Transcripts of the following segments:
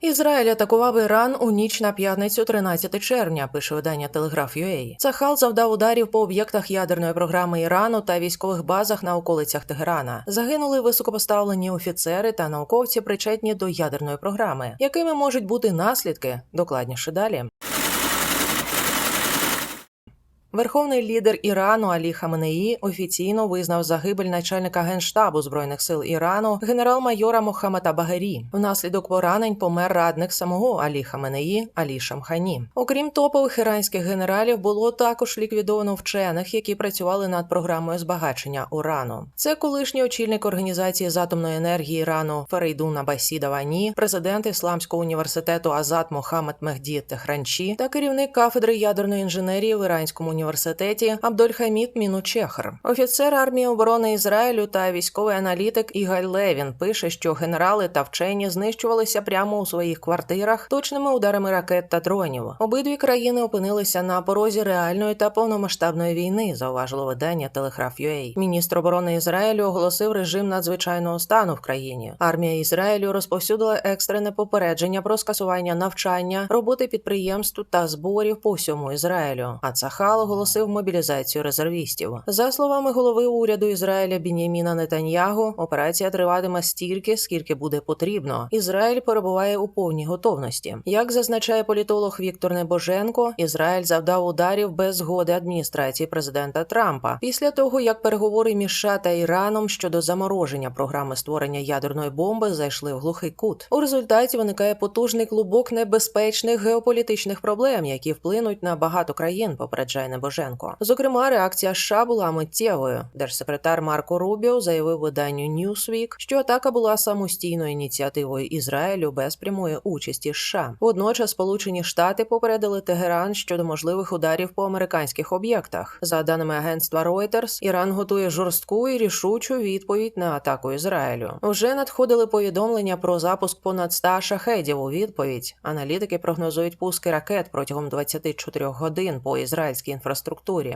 Ізраїль атакував Іран у ніч на п'ятницю 13 червня. Пише видання Telegraph.ua. Сахал завдав ударів по об'єктах ядерної програми Ірану та військових базах на околицях Тегерана. Загинули високопоставлені офіцери та науковці, причетні до ядерної програми. Якими можуть бути наслідки? Докладніше далі. Верховний лідер Ірану Алі Хаменеї офіційно визнав загибель начальника генштабу збройних сил Ірану генерал-майора Мохаммеда Багері. Внаслідок поранень помер радник самого Алі Хаменеї Алі Шамхані. Окрім топових іранських генералів, було також ліквідовано вчених, які працювали над програмою збагачення урану. Це колишній очільник організації з атомної енергії Ірану Ферейдун Абасі Давані, президент Ісламського університету Азат Мохаммед Мехді Техранчі та керівник кафедри ядерної інженерії в Іранському університеті Абдольхамід Мінучехр. Офіцер армії оборони Ізраїлю та військовий аналітик Ігаль Левін пише, що генерали та вчені знищувалися прямо у своїх квартирах точними ударами ракет та дронів. Обидві країни опинилися на порозі реальної та повномасштабної війни. Зауважило видання Telegraph.ua. Міністр оборони Ізраїлю оголосив режим надзвичайного стану в країні. Армія Ізраїлю розповсюдила екстрене попередження про скасування навчання, роботи підприємств та зборів по всьому Ізраїлю. А Цахал оголосив мобілізацію резервістів. За словами голови уряду Ізраїля Біняміна Нетаньягу, операція триватиме стільки, скільки буде потрібно. Ізраїль перебуває у повній готовності. Як зазначає політолог Віктор Небоженко, Ізраїль завдав ударів без згоди адміністрації президента Трампа після того, як переговори між США та Іраном щодо замороження програми створення ядерної бомби зайшли в глухий кут. У результаті виникає потужний клубок небезпечних геополітичних проблем, які вплинуть на багато країн. Попереджає Небоженко. Зокрема, реакція США була миттєвою. Держсекретар Марко Рубіо заявив виданню Newsweek, що атака була самостійною ініціативою Ізраїлю без прямої участі США. Водночас Сполучені Штати попередили Тегеран щодо можливих ударів по американських об'єктах. За даними агентства Reuters, Іран готує жорстку і рішучу відповідь на атаку Ізраїлю. Вже надходили повідомлення про запуск понад 100 шахедів у відповідь. Аналітики прогнозують пуски ракет протягом 24 годин по ізраїльській інфраструктурі,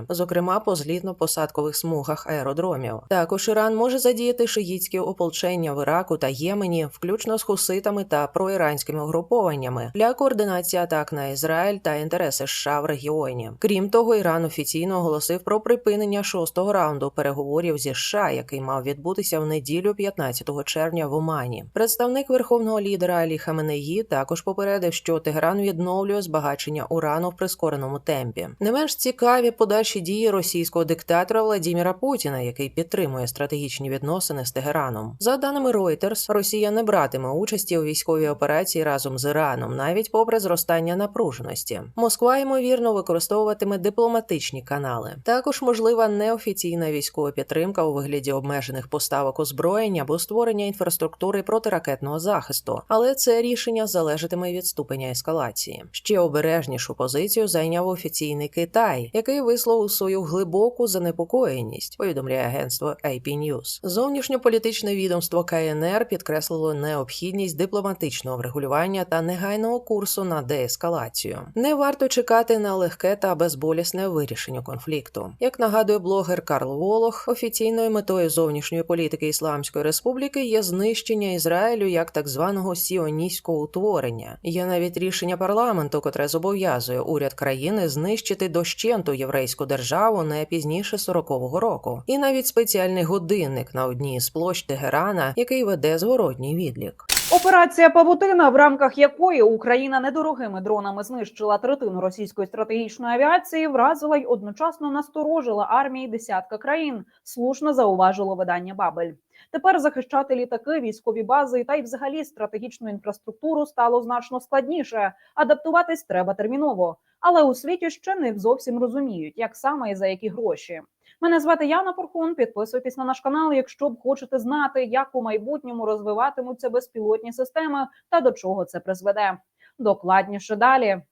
зокрема по злітно-посадкових смугах аеродромів. Також Іран може задіяти шиїтські ополчення в Іраку та Ємені, включно з хуситами та проіранськими угрупованнями для координації атак на Ізраїль та інтереси США в регіоні. Крім того, Іран офіційно оголосив про припинення шостого раунду переговорів зі США, який мав відбутися в неділю 15 червня в Омані. Представник верховного лідера Алі Хаменеї також попередив, що Тегеран відновлює збагачення урану в прискореному темпі. Не менш цікаві подальші дії російського диктатора Владіміра Путіна, який підтримує стратегічні відносини з Тегераном. За даними Reuters, Росія не братиме участі у військовій операції разом з Іраном, навіть попри зростання напруженості. Москва ймовірно використовуватиме дипломатичні канали. Також можлива неофіційна військова підтримка у вигляді обмежених поставок озброєння або створення інфраструктури протиракетного захисту, але це рішення залежатиме від ступеня ескалації. Ще обережнішу позицію зайняв офіційний Китай, який висловив свою глибоку занепокоєність. Повідомляє агентство AP News. Зовнішньополітичне відомство КНР підкреслило необхідність дипломатичного врегулювання та негайного курсу на деескалацію. Не варто чекати на легке та безболісне вирішення конфлікту. Як нагадує блогер Карл Волох, офіційною метою зовнішньої політики Ісламської Республіки є знищення Ізраїлю як так званого сіоністського утворення. Є навіть рішення парламенту, котре зобов'язує уряд країни знищити дощенту єврейську державу не пізніше 40-го року, і навіть спеціальний годинник на одній з площ Тегерана, який веде зворотній відлік. Операція Павутина, в рамках якої Україна недорогими дронами знищила третину російської стратегічної авіації, вразила й одночасно насторожила армії десятка країн. Слушно зауважило видання Бабель. Тепер захищати літаки, військові бази та й взагалі стратегічну інфраструктуру стало значно складніше. Адаптуватись треба терміново, але у світі ще не зовсім розуміють, як саме і за які гроші. Мене звати Яна Порхун. Підписуйтесь на наш канал, якщо б хочете знати, як у майбутньому розвиватимуться безпілотні системи та до чого це призведе. Докладніше далі.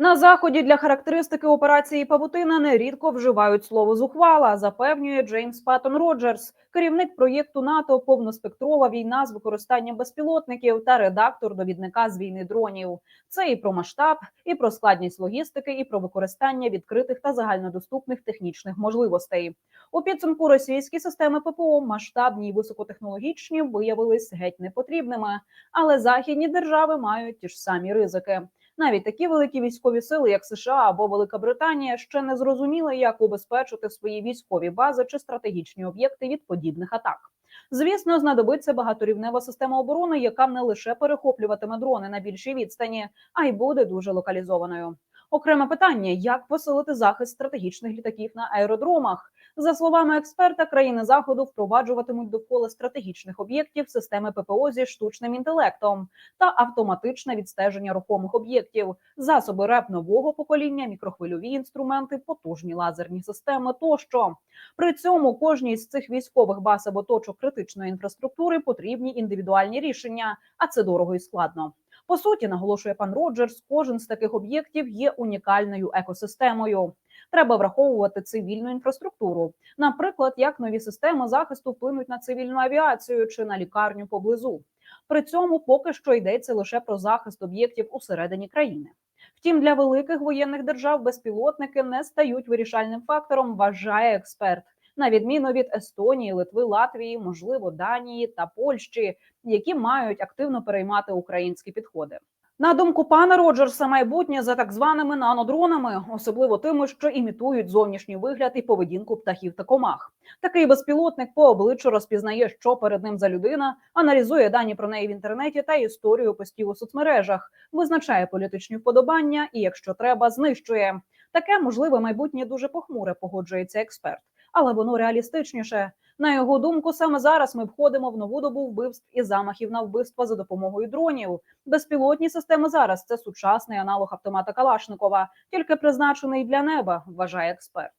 На заході для характеристики операції Павутина нерідко вживають слово зухвала, запевнює Джеймс Паттон Роджерс, керівник проєкту НАТО Повноспектрова війна з використанням безпілотників та редактор довідника з війни дронів. Це і про масштаб, і про складність логістики, і про використання відкритих та загальнодоступних технічних можливостей. У підсумку російські системи ППО масштабні і високотехнологічні виявились геть непотрібними, але західні держави мають ті ж самі ризики. Навіть такі великі військові сили, як США або Велика Британія, ще не зрозуміли, як убезпечити свої військові бази чи стратегічні об'єкти від подібних атак. Звісно, знадобиться багаторівнева система оборони, яка не лише перехоплюватиме дрони на більшій відстані, а й буде дуже локалізованою. Окреме питання: як посилити захист стратегічних літаків на аеродромах? За словами експерта, країни заходу впроваджуватимуть довкола стратегічних об'єктів системи ППО зі штучним інтелектом та автоматичне відстеження рухомих об'єктів, засоби РЕП нового покоління, мікрохвильові інструменти, потужні лазерні системи тощо. При цьому кожній з цих військових баз або точок критичної інфраструктури потрібні індивідуальні рішення, а це дорого і складно. По суті, наголошує пан Роджерс, кожен з таких об'єктів є унікальною екосистемою. Треба враховувати цивільну інфраструктуру, наприклад, як нові системи захисту вплинуть на цивільну авіацію чи на лікарню поблизу. При цьому поки що йдеться лише про захист об'єктів усередині країни. Втім, для великих воєнних держав безпілотники не стають вирішальним фактором, вважає експерт. На відміну від Естонії, Литви, Латвії, можливо, Данії та Польщі, які мають активно переймати українські підходи. На думку пана Роджерса, майбутнє за так званими нанодронами, особливо тими, що імітують зовнішній вигляд і поведінку птахів та комах. Такий безпілотник по обличчю розпізнає, що перед ним за людина, аналізує дані про неї в інтернеті та історію постів у соцмережах, визначає політичні вподобання і, якщо треба, знищує. Таке можливе майбутнє дуже похмуре, погоджується експерт, але воно реалістичніше. На його думку, саме зараз ми входимо в нову добу вбивств і замахів на вбивства за допомогою дронів. Безпілотні системи зараз це сучасний аналог автомата Калашникова, тільки призначений для неба, вважає експерт.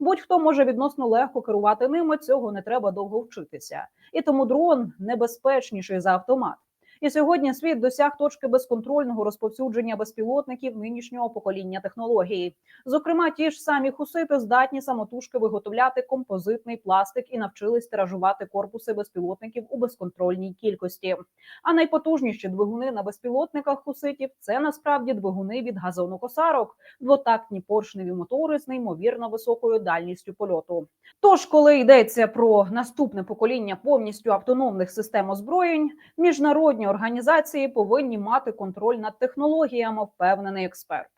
Будь-хто може відносно легко керувати ними, цього не треба довго вчитися. І тому дрон небезпечніший за автомат. І сьогодні світ досяг точки безконтрольного розповсюдження безпілотників нинішнього покоління технології. Зокрема, ті ж самі хусити здатні самотужки виготовляти композитний пластик і навчились тиражувати корпуси безпілотників у безконтрольній кількості. А найпотужніші двигуни на безпілотниках хуситів це насправді двигуни від газонокосарок, двотактні поршневі мотори з неймовірно високою дальністю польоту. Тож, коли йдеться про наступне покоління повністю автономних систем озброєнь, міжнародні організації повинні мати контроль над технологіями, впевнений експерт.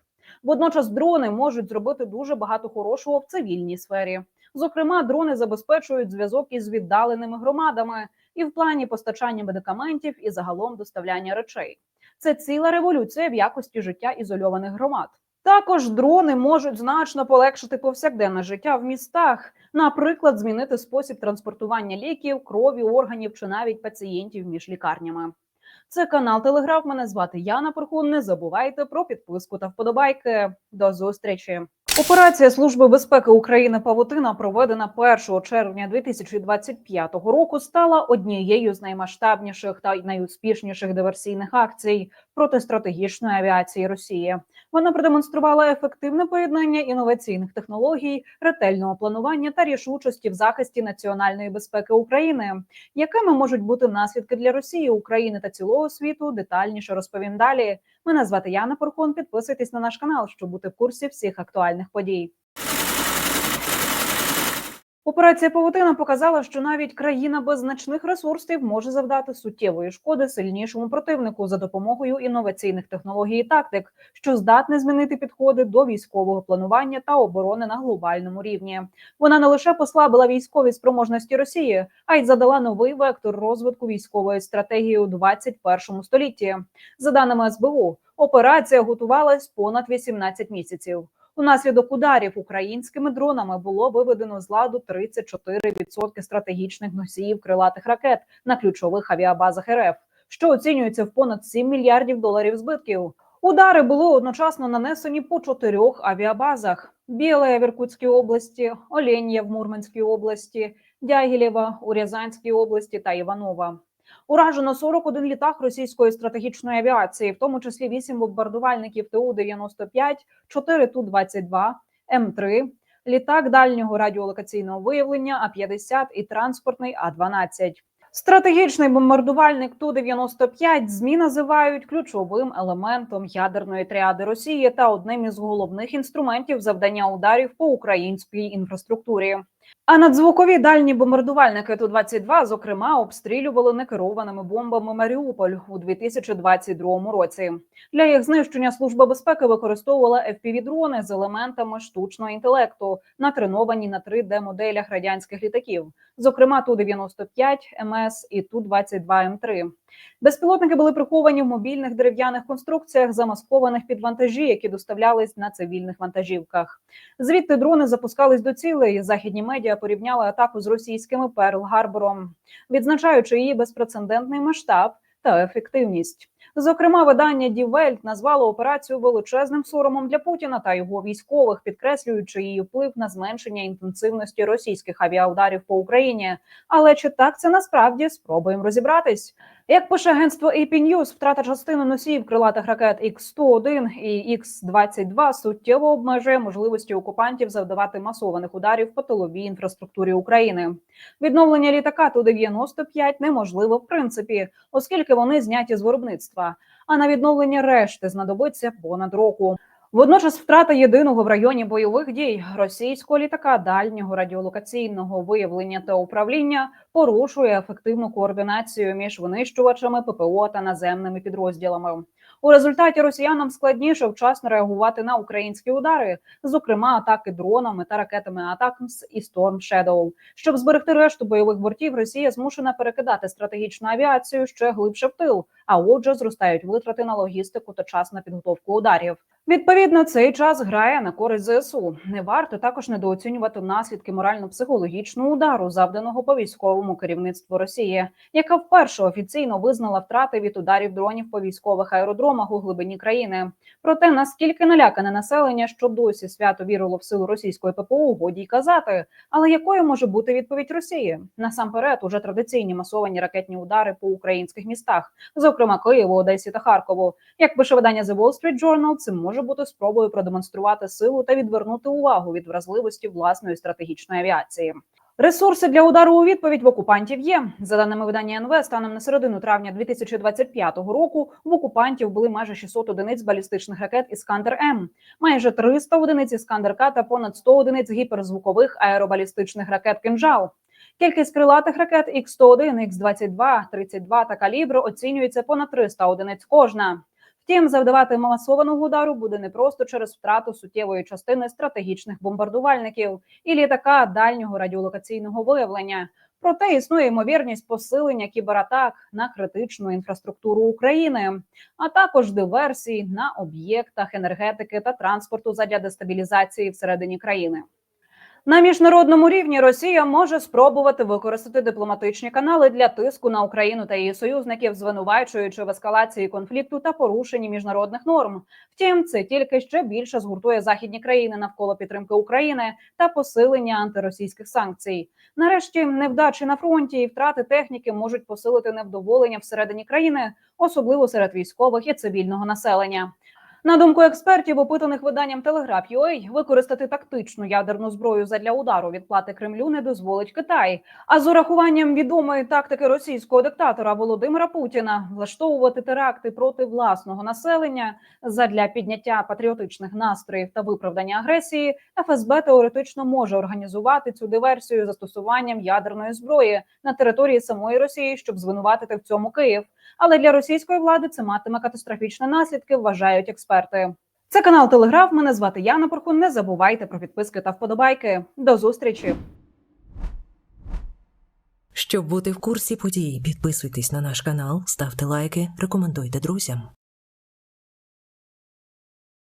Водночас дрони можуть зробити дуже багато хорошого в цивільній сфері. Зокрема, дрони забезпечують зв'язок із віддаленими громадами і в плані постачання медикаментів і загалом доставляння речей. Це ціла революція в якості життя ізольованих громад. Також дрони можуть значно полегшити повсякденне життя в містах, наприклад, змінити спосіб транспортування ліків, крові, органів чи навіть пацієнтів між лікарнями. Це канал Телеграф. Мене звати Яна Порхун. Не забувайте про підписку та вподобайки. До зустрічі. Операція Служби безпеки України Павутина, проведена 1 червня 2025 року, стала однією з наймасштабніших та найуспішніших диверсійних акцій проти стратегічної авіації Росії. Вона продемонструвала ефективне поєднання інноваційних технологій, ретельного планування та рішучості в захисті національної безпеки України. Якими можуть бути наслідки для Росії, України та цілого світу? Детальніше розповім далі. Мене звати Яна Порхон. Підписуйтесь на наш канал, щоб бути в курсі всіх актуальних подій. Операція Павутина показала, що навіть країна без значних ресурсів може завдати суттєвої шкоди сильнішому противнику за допомогою інноваційних технологій і тактик, що здатне змінити підходи до військового планування та оборони на глобальному рівні. Вона не лише послабила військові спроможності Росії, а й задала новий вектор розвитку військової стратегії у 21 столітті. За даними СБУ, операція готувалась понад 18 місяців. Унаслідок ударів українськими дронами було виведено з ладу 34% стратегічних носіїв крилатих ракет на ключових авіабазах РФ, що оцінюється в понад 7 мільярдів доларів збитків. Удари були одночасно нанесені по чотирьох авіабазах: Біле в Іркутській області, Оленє в Мурманській області, Дягілєва у Рязанській області та Іванова. Уражено 41 літак російської стратегічної авіації, в тому числі 8 бомбардувальників ТУ-95, 4 Ту-22, М3, літак дальнього радіолокаційного виявлення А-50 і транспортний А-12. Стратегічний бомбардувальник Ту-95 змі називають ключовим елементом ядерної тріади Росії та одним із головних інструментів завдання ударів по українській інфраструктурі. А надзвукові дальні бомбардувальники Ту-22, зокрема, обстрілювали некерованими бомбами Маріуполь у 2022 році. Для їх знищення служба безпеки використовувала FPV-дрони з елементами штучного інтелекту, натреновані на 3D-моделях радянських літаків, зокрема Ту-95, МС і Ту-22М3. Безпілотники були приховані в мобільних дерев'яних конструкціях, замаскованих під вантажі, які доставлялись на цивільних вантажівках. Звідти дрони запускались до цілей. Західні медіа порівняли атаку з російськими Перл-Гарбором, відзначаючи її безпрецедентний масштаб та ефективність. Зокрема, видання Die Welt назвало операцію величезним соромом для Путіна та його військових, підкреслюючи її вплив на зменшення інтенсивності російських авіаударів по Україні. Але чи так це насправді спробуємо розібратись? Як пише агентство AP News, втрата частини носіїв крилатих ракет X-101 і X-22 суттєво обмежує можливості окупантів завдавати масованих ударів по тиловій інфраструктурі України. Відновлення літака Ту-95 неможливо в принципі, оскільки вони зняті з виробництва. А на відновлення решти знадобиться понад року. Водночас втрата єдиного в районі бойових дій російського літака дальнього радіолокаційного виявлення та управління порушує ефективну координацію між винищувачами ППО та наземними підрозділами. У результаті росіянам складніше вчасно реагувати на українські удари, зокрема атаки дронами та ракетами Атакмс і Storm Shadow. Щоб зберегти решту бойових бортів, Росія змушена перекидати стратегічну авіацію ще глибше в тил. А отже, зростають витрати на логістику та час на підготовку ударів. Відповідно, цей час грає на користь ЗСУ. Не варто також недооцінювати наслідки морально-психологічного удару, завданого по військовому керівництву Росії, яка вперше офіційно визнала втрати від ударів дронів по військових аеродромах у глибині країни. Проте наскільки налякане населення, що досі свято вірило в силу російської ППО, годі й казати. Але якою може бути відповідь Росії? Насамперед, уже традиційні масовані ракетні удари по українських містах, зокрема Києву, Одесі та Харкову. Як пише видання The Wall Street Journal, це може бути спробою продемонструвати силу та відвернути увагу від вразливості власної стратегічної авіації. Ресурси для удару у відповідь в окупантів є. За даними видання НВ, станом на середину травня 2025 року в окупантів були майже 600 одиниць балістичних ракет Іскандер М, майже 300 одиниць Іскандер К та понад 100 одиниць гіперзвукових аеробалістичних ракет Кинжал. Кількість крилатих ракет Х-101, Х-22, 32 та калібру оцінюється понад 300 одиниць кожна. Втім, завдавати масованого удару буде не просто через втрату суттєвої частини стратегічних бомбардувальників і літака дальнього радіолокаційного виявлення. Проте існує ймовірність посилення кібератак на критичну інфраструктуру України, а також диверсій на об'єктах енергетики та транспорту задля дестабілізації всередині країни. На міжнародному рівні Росія може спробувати використати дипломатичні канали для тиску на Україну та її союзників, звинувачуючи в ескалації конфлікту та порушенні міжнародних норм. Втім, це тільки ще більше згуртує західні країни навколо підтримки України та посилення антиросійських санкцій. Нарешті невдачі на фронті і втрати техніки можуть посилити невдоволення всередині країни, особливо серед військових і цивільного населення. На думку експертів, опитаних виданням Telegraph.ua, використати тактичну ядерну зброю задля удару відплати Кремлю не дозволить Китай. А з урахуванням відомої тактики російського диктатора Володимира Путіна влаштовувати теракти проти власного населення задля підняття патріотичних настроїв та виправдання агресії, ФСБ теоретично може організувати цю диверсію застосуванням ядерної зброї на території самої Росії, щоб звинуватити в цьому Київ. Але для російської влади це матиме катастрофічні наслідки, вважають експерти. Це канал Телеграф. Мене звати Яна Порхун. Не забувайте про підписки та вподобайки. До зустрічі. Щоб бути в курсі подій, підписуйтесь на наш канал, ставте лайки, рекомендуйте друзям.